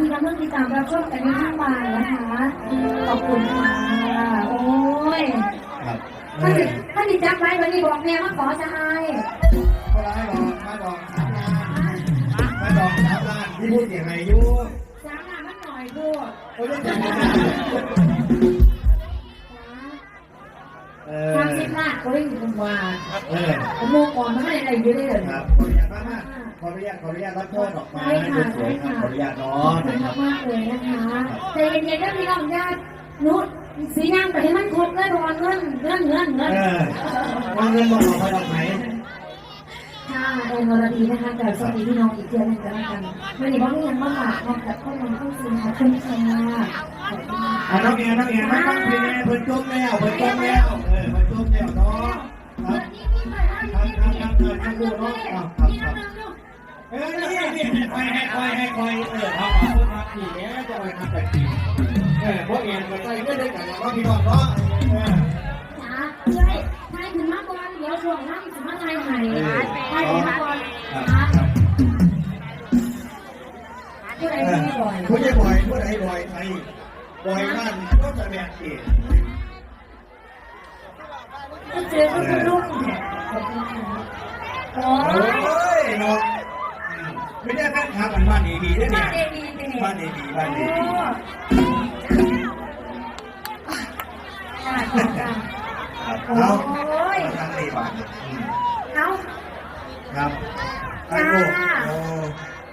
ที่กำลังติดตามรับชมกันในทางบ้านนะคะ ขอบคุณค่ะ โอ้ยครับเอถ้าอติดถ้าติจักไว้วันนี้บอกแม่มาขอจะให้เขาร้ายบอกมาบอกสามล้านมาบอกสามล้านที่พูดเสียงไหนอยู่สามงานมันหน่อยพูดโอ้ยไม่ใช่เออ สามสิบล้านก็ได้อยู่ตรงว่าเออผมโมก่อนมันก็ได้อะไรเยอะเลยครับขออนุญาตมากมากขออนุญาตขออนุญาตรับโทษออกมาให้สวยๆครับขออนุญาตเนาะขอบคุณนะครับมากๆเลยนะคะใจเย็นๆนะพี่น้องญาตินุชสีนางไปให้มันครบเลยเพราะว่าเงินเงินเงินเงินเออวางเงินบอกออกไปดอกไหนค่ะเอ็นวรดีนะคะกับสวัสดีพี่น้องอีกเดือนหนึงกันแล้วกันวันนี้ว่าไม่ยังมาฝากมากับข้อมูลข้อมูลขอบคุณค่ะขอบคุณค่ะอะน้องแอนน้องแอนไม่ต้องเพลงเพิ่นจบแล้วเพิ่นจบแล้ว ครับครูเนาะครับครับเออนี่นี่คอยให้คอยให้คอยเออเอาเอาคนมาขี่แล้วจะไปทำแบบนี้เออพวกแอนก็ใส่ก็ได้กันแล้วพี่น้องเนาะเออจ้าเอ้ยทายถึงมาก่อนเดี๋ยวช่วงนั้นถึงมาทายใหม่ทายถึงมาก่อนครับนะครับผู้ใดเออที่บ่อยผู้ใหญ่บ่อยผู้ใดบ่อยใครบ่อยบ้านก็จะแบ่งเองก็เจอคุณลุงเนี่ยขอบคุณค่ะ โอ้ยเนาะไม่ได้แค่ทำบ้านดีได้บ้าเนี่นเดวีเป็นไงบ้านดีๆบ้านดีจ้าจ้าจ้าๆครับโอ้ายทางดีบ้านเอาครับทางลูกโอ้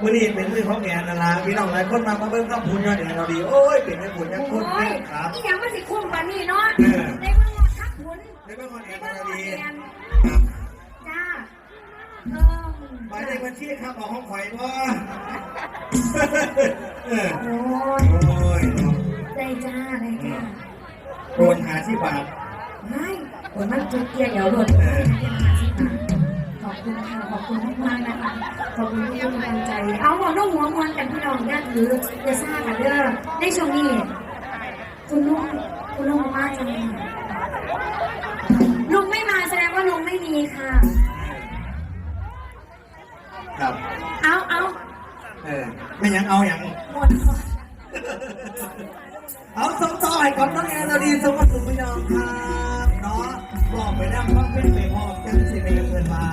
มื่อนี้เป็นมืองของแอนนาลาพี่น้องหลายคนมามาเบิ่งกับคุณยอดแอนเราดี โอ้ยเป็นแม่คุณยังคุณครับนี่ยังไม่สิคุ้มปานนี้เนาะ หมายเลขบัญชีครับเอาห้องไข่อยบ่โอ้ยโอ้ยาะได้จ้าได้จ้าโดนหาที่บาทไม่คนมันจุดเกียร์เดี๋ยวหล่นขอบคุณค่ะ ขอบคุณมากๆนะคะ ขอบคุณที่ให้กำลังใจ เอาหัวน้องหัวมวนกันพี่น้องญาติหรือจะทราบกันเด้อในช่วงนี้ คุณลุงคุณลุงมาจังลุงไม่มาแสดงว่าลุงไม่มีค่ะ ครับ เอาเอาเออไม่ยังเอาอย่างหมดก่อนเอาสมต่อยกับน้องแอนเราดีสวัสดีพี่น้องครับเนาะบอกไปนั่งว่าเป็นไปพอจังสิไปเงินมา